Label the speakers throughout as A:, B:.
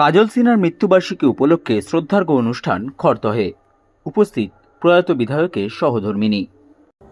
A: কাজল সিনহার মৃত্যুবার্ষিকী উপলক্ষে শ্রদ্ধার্ঘ অনুষ্ঠান খরতহে উপস্থিত প্রয়াত বিধায়কের সহধর্মিনী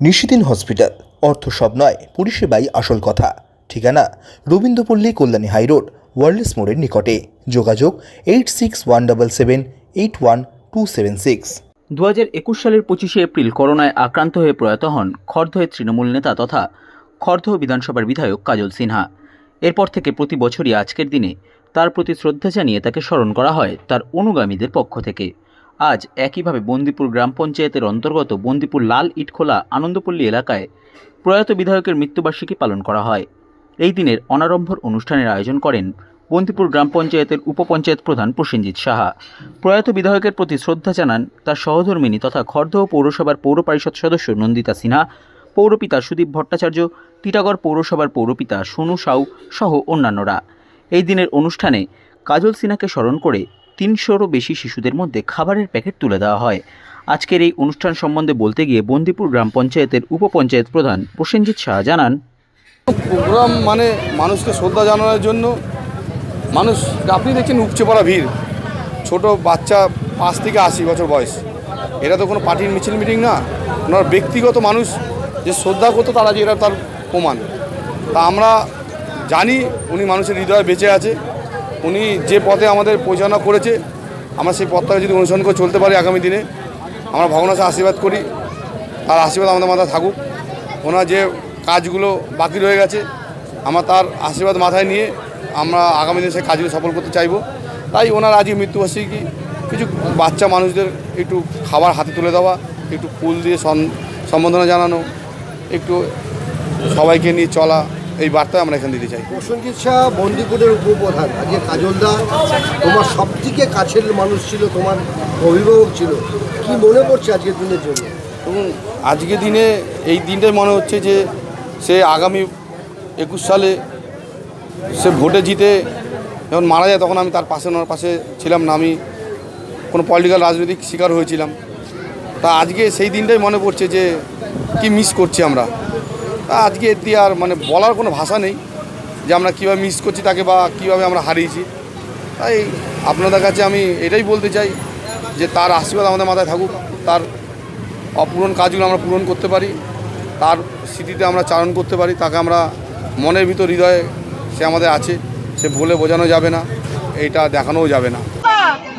B: নিশিদিন হসপিটাল। অর্থ সব নয় পরিষেবাই আসল কথা। ঠিকানা রবীন্দ্রপল্লী কল্যাণী হাইরোড ওয়ার্ল্ডস মোড়ের নিকটে। যোগাযোগ eight six one double seven eight one two seven six.
A: দু একুশ সালের পঁচিশে এপ্রিল করোনায় আক্রান্ত হয়ে প্রয়াত হন খর্ধয়ের তৃণমূল নেতা তথা খর্ধ বিধানসভার বিধায়ক কাজল সিনহা। এরপর থেকে প্রতি বছরই আজকের দিনে তার প্রতি শ্রদ্ধা জানিয়ে তাকে স্মরণ করা হয় তার অনুগামীদের পক্ষ থেকে। আজ একইভাবে বন্দিপুর গ্রাম পঞ্চায়েতের অন্তর্গত বন্দিপুর লাল ইটখোলা আনন্দপল্লী এলাকায় প্রয়াত বিধায়কের মৃত্যুবার্ষিকী পালন করা হয়। এই দিনের অনারম্ভর অনুষ্ঠানের আয়োজন করেন বন্দিপুর গ্রাম পঞ্চায়েতের উপপঞ্চায়েত প্রধান প্রসেনজিৎ সাহা। প্রয়াত বিধায়কের প্রতি শ্রদ্ধা জানান তার সহধর্মিনী তথা খর্দহ পৌরসভার পৌর পরিষদ সদস্য নন্দিতা সিনহা পৌরপিতা সুদীপ ভট্টাচার্য টিটাগড় পৌরসভার পৌরপিতা সোনু সাউ সহ অন্যান্যরা। এই দিনের অনুষ্ঠানে কাজল সিনহাকে স্মরণ করে তিনশোরও বেশি শিশুদের মধ্যে খাবারের প্যাকেট তুলে দেওয়া হয়। আজকের এই অনুষ্ঠান সম্বন্ধে বলতে গিয়ে বন্দিপুর গ্রাম পঞ্চায়েতের উপপঞ্চায়েত প্রধান প্রসেনজিৎ শাহ জানান,
C: প্রোগ্রাম মানে মানুষকে শ্রদ্ধা জানানোর জন্য মানুষ আপনি দেখছেন উপচে পড়া ভিড়। ছোট বাচ্চা পাঁচ থেকে আশি বছর বয়স। এটা তো কোনো পার্টির মিছিল মিটিং না। ওনার ব্যক্তিগত মানুষ যে শ্রদ্ধা করতো তারা যে এটা তার প্রমাণ। তা আমরা জানি উনি মানুষের হৃদয়ে বেঁচে আছে, উনি যে পথে আমাদের পরিচালনা করেছে, আমরা সেই পথটাকে যদি অনুসরণ করে চলতে পারি আগামী দিনে, আমরা ভগবানের কাছে আশীর্বাদ করি, তার আশীর্বাদ আমাদের মাথায় থাকুক। ওনার যে কাজগুলো বাকি রয়ে গেছে, আমরা তার আশীর্বাদ মাথায় নিয়ে আমরা আগামী দিনে সেই কাজগুলো সফল করতে চাইব। তাই ওনার আজকে মৃত্যুবার্ষিকী, কিছু বাচ্চা মানুষদের একটু খাবার হাতে তুলে দেওয়া, একটু ফুল দিয়ে সম্বর্ধনা জানানো একটু সবাইকে নিয়ে চলা এই বার্তা আমরা এখানে দিতে চাই।
D: প্রসেনজিৎ শাহ বন্দিপুরের উপপ্রধান আজকে কাজলদা। তোমার সবথেকে কাছের মানুষ ছিল তোমার অভিভাবক ছিল। কি মনে পড়ছে আজকের দিনের জন্য?
C: এবং আজকে দিনে এই দিনটাই মনে হচ্ছে যে সে আগামী একুশ সালে সে ভোটে জিতে যখন মারা যায় তখন আমি তার পাশে ওনার পাশে ছিলাম না আমি কোনো পলিটিক্যাল রাজনৈতিক শিকার হয়েছিলাম। তা আজকে সেই দিনটাই মনে পড়ছে যে কি মিস করছি আমরা? আজকে এর দিয়ে আর মানে বলার কোনো ভাষা নেই যে আমরা কীভাবে মিস করছি তাকে বা কীভাবে আমরা হারিয়েছি। তাই আপনাদের কাছে আমি এটাই বলতে চাই যে তার আশীর্বাদ আমাদের মাথায় থাকুক, তার অপূরণ কাজগুলো আমরা পূরণ করতে পারি, তার স্মৃতিতে আমরা চারণ করতে পারি, তাকে আমরা মনের ভিতর হৃদয়ে সে আমাদের আছে, সে বলে বোঝানো যাবে না, এইটা দেখানোও যাবে না।